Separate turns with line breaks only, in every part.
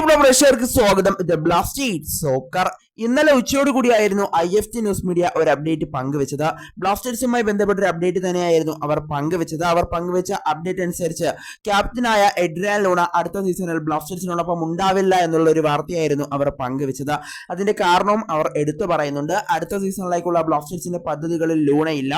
പ്രിയപ്പെട്ട പ്രേക്ഷകർക്ക് സ്വാഗതം. ദ ബ്ലാസ്റ്റേഴ്സ് സോക്കർ ഇന്നലെ ഉച്ചയോട് കൂടിയായിരുന്നു I F T news media ഒരു അപ്ഡേറ്റ് പങ്കുവച്ചത്. ബ്ലാസ്റ്റേഴ്സുമായി ബന്ധപ്പെട്ട ഒരു അപ്ഡേറ്റ് തന്നെയായിരുന്നു അവർ പങ്കുവച്ചത്. അവർ പങ്കുവച്ച അപ്ഡേറ്റ് അനുസരിച്ച് ക്യാപ്റ്റനായ എഡ്രിയാൻ ലൂണ അടുത്ത സീസണിൽ ബ്ലാസ്റ്റേഴ്സിനോടൊപ്പം ഉണ്ടാവില്ല എന്നുള്ള ഒരു വാർത്തയായിരുന്നു അവർ പങ്കുവച്ചത്. അതിന്റെ കാരണവും അവർ എടുത്തു പറയുന്നുണ്ട്. അടുത്ത സീസണിലേക്കുള്ള ബ്ലാസ്റ്റേഴ്സിന്റെ പദ്ധതികളിൽ ലൂണയില്ല.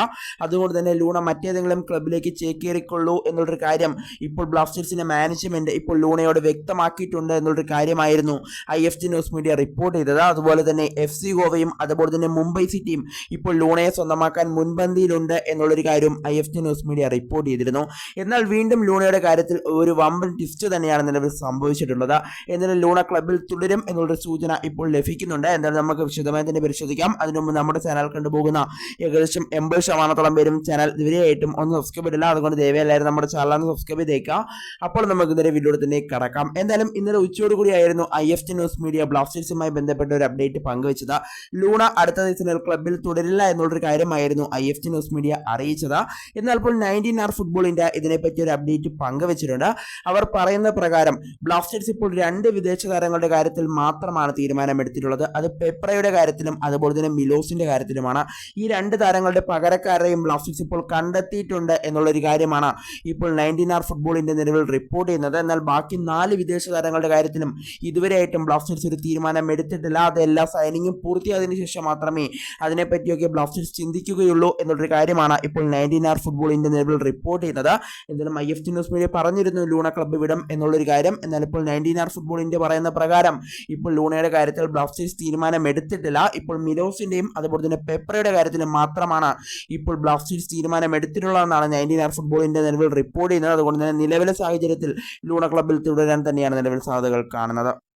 അതുകൊണ്ട് തന്നെ ലൂണ മറ്റേതെങ്കിലും ക്ലബിലേക്ക് ചേക്കേറിക്കൊള്ളൂ എന്നുള്ളൊരു കാര്യം ഇപ്പോൾ ബ്ലാസ്റ്റേഴ്സിന്റെ മാനേജ്മെന്റ് ഇപ്പോൾ ലൂണയോട് വ്യക്തമാക്കിയിട്ടുണ്ട് എന്നുള്ളൊരു കാര്യമായിരുന്നു. I F T news media report ചെയ്തത്. അതുപോലെ തന്നെ എഫ് സി ഗോവയും അതുപോലെ തന്നെ മുംബൈ സിറ്റിയും ഇപ്പോൾ ലൂണയെ സ്വന്തമാക്കാൻ മുൻപന്തിയിലുണ്ട് എന്നുള്ളൊരു കാര്യം I F T news media report ചെയ്തിരുന്നു. എന്നാൽ വീണ്ടും ലൂണയുടെ കാര്യത്തിൽ ഒരു വമ്പൻ ട്വിസ്റ്റ് തന്നെയാണ് നിലവിൽ സംഭവിച്ചിട്ടുള്ളത്. എന്നാലും ലൂണ ക്ലബിൽ തുടരും എന്നുള്ളൊരു സൂചന ഇപ്പോൾ ലഭിക്കുന്നുണ്ട്. എന്തായാലും നമുക്ക് വിശദമായി തന്നെ പരിശോധിക്കാം. അതിനുമുമ്പ് നമ്മുടെ ചാനൽ കണ്ടുപോകുന്ന ഏകദേശം എൺപത് ശതമാനത്തോളം പേരും ചാനൽ ഇതുവരെയായിട്ടും ഒന്ന് സബ്സ്ക്രൈബ് ചെയ്തില്ല അതുകൊണ്ട് ദയവേലായിരുന്നു നമ്മുടെ ചാനൽ ഒന്ന് സബ്സ്ക്രൈബ് ചെയ്തേക്കുക. അപ്പോൾ നമുക്ക് ഇന്നലെ വീഡിയോ തന്നെ കടക്കാം. എന്തായാലും ഇന്നലെ ഉച്ചയോട് കൂടിയായിരുന്നു I F T news media ബ്ലാസ്റ്റേഴ്സുമായി ബന്ധപ്പെട്ട ഒരു അപ്ഡേറ്റ് പങ്കുവച്ചത്. ലൂണ അടുത്ത സീസണിൽ ക്ലബിൽ തുടരില്ല എന്നുള്ളൊരു കാര്യമായിരുന്നു I F T news media അറിയിച്ചത്. എന്നാൽ ഇപ്പോൾ നയന്റീൻ ആർ ഫുട്ബോൾ ഇതിനെപ്പറ്റി ഒരു അപ്ഡേറ്റ് പങ്കുവച്ചിട്ടുണ്ട്. അവർ പറയുന്ന പ്രകാരം ബ്ലാസ്റ്റേഴ്സ് ഇപ്പോൾ രണ്ട് വിദേശ താരങ്ങളുടെ കാര്യത്തിൽ മാത്രമാണ് തീരുമാനമെടുത്തിട്ടുള്ളത്. അത് പെപ്രയുടെ കാര്യത്തിലും അതുപോലെ തന്നെ മിലോസിന്റെ കാര്യത്തിലുമാണ്. ഈ രണ്ട് താരങ്ങളുടെ പകരക്കാരെയും ബ്ലാസ്റ്റേഴ്സ് ഇപ്പോൾ കണ്ടെത്തിയിട്ടുണ്ട് എന്നുള്ളൊരു കാര്യമാണ് ഇപ്പോൾ നയന്റീൻ ആർ ഫുട്ബോളിന്റെ നിലവിൽ റിപ്പോർട്ട് ചെയ്യുന്നത്. എന്നാൽ ബാക്കി നാല് വിദേശ താരങ്ങളുടെ കാര്യത്തിലും ഇതുവരെയായിട്ടും ബ്ലാസ്റ്റേഴ്സ് ഒരു തീരുമാനം എടുത്തിട്ടില്ല അത് എല്ലാ സൈനിങ്ങും പൂർത്തിയായതിനു ശേഷം മാത്രമേ അതിനെപ്പറ്റിയൊക്കെ ബ്ലാസ്റ്റേഴ്സ് ചിന്തിക്കുകയുള്ളൂ എന്നുള്ളൊരു കാര്യമാണ് ഇപ്പോൾ നയന്റീൻ ആർ ഫുട്ബോളിന്റെ നിലവിൽ റിപ്പോർട്ട് ചെയ്യുന്നത്. എന്തായാലും I F T news media പറഞ്ഞിരുന്നു ലൂണ ക്ലബ്ബ് വിടും എന്നുള്ളൊരു കാര്യം. എന്നാൽ ഇപ്പോൾ നയന്റീൻ ആർ ഇന്ത്യ പറയുന്ന പ്രകാരം ഇപ്പോൾ ലൂണയുടെ കാര്യത്തിൽ ബ്ലാസ്റ്റേഴ്സ് തീരുമാനം എടുത്തിട്ടില്ല ഇപ്പോൾ മിലോസിന്റെയും അതുപോലെ തന്നെ പെപ്പറയുടെ കാര്യത്തിലും മാത്രമാണ് ഇപ്പോൾ ബ്ലാസ്റ്റേഴ്സ് തീരുമാനം എടുത്തിട്ടുള്ളതെന്നാണ് നയന്റീൻ ആർ ഫുട്ബോളിന്റെ നിലവിൽ റിപ്പോർട്ട് ചെയ്യുന്നത്. അതുകൊണ്ട് തന്നെ നിലവിലെ സാഹചര്യത്തിൽ ലൂണ ക്ലബ്ബിൽ തുടരാൻ തന്നെയാണ് നിലവിൽ സാധ്യതകൾ. കാണുന്നത്.